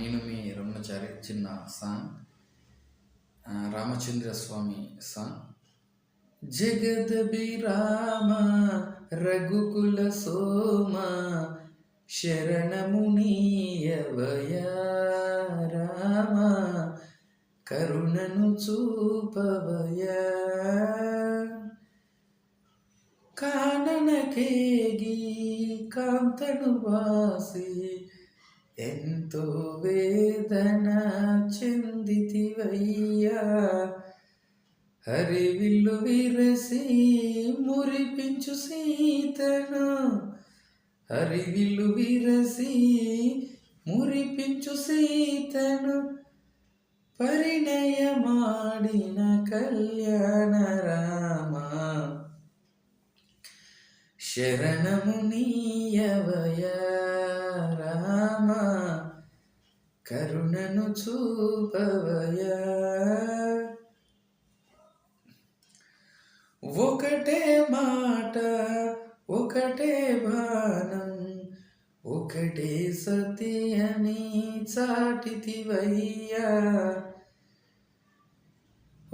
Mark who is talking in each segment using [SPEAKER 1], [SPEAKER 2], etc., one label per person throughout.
[SPEAKER 1] నేను మీ రమణచారి చిన్న సాంగ్ రామచంద్ర స్వామి సాంగ్ జగదభిరామ రఘుకుల సోమ శరణమునీయవయ రామ కరుణను చూపవయ. కాననకేగి కాంతను వాసి ఎంతో వేదన చెందితివయ్యా. హరివిల్లు విరసి మురిపించు సీతను. హరివిల్లు విరసి మురిపించు సీతను. పరిణయమాడిన కళ్యాణ రామ. శరణము నీయవయా కరుణను చూపవయా ఒకటే మాట ఒకటే బాణం ఒకటే సతి అని చాటితివయ్యా.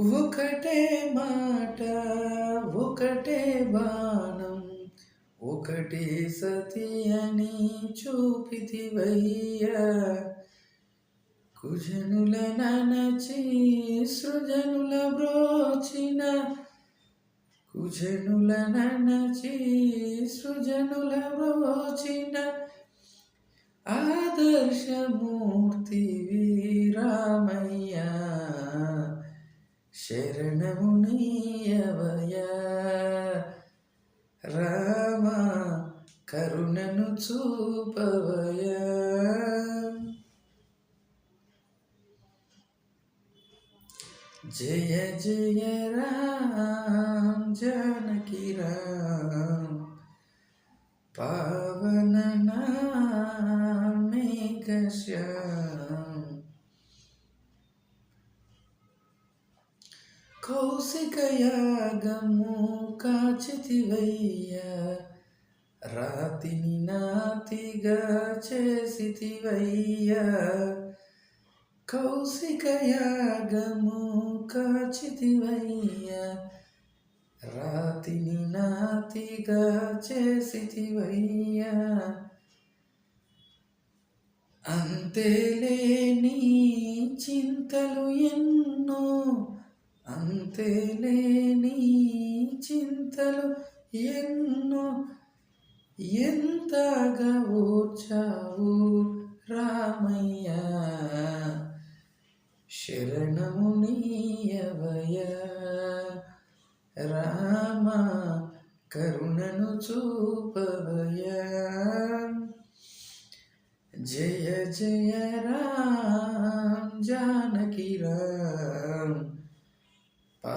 [SPEAKER 1] ఒకటే మాట ఒకటే బాణం ఒకటే సతి అని చూపితివయ్యా. కుజనుల ననచి సృజనుల బ్రోచిన కుజనుల ననచి సృజనుల బ్రోచిన ఆదర్శమూర్తి వీరామయ్య శరణము నీయవయ రామ కరుణను చూపవయ జయ జయ రామ జానకి రామ. పవన మేఘ శ్యామ. కౌశికయాగము కాచితివయ్య. రాతిని నాతిగా చేసితివయ్య. కౌశికయాగము కాచితివయ్య. రాతిని నాతిగా చేసితివయ్య. అంతేలేని చింతలు ఎన్నో అంతేలేని చింతలు ఎన్నో. ఎంతగా ఓచావు రామయ్యా. శరణము నీయవయ రామ కరుణను చూపవయ జయ జయ రామ జానకి రామ. పా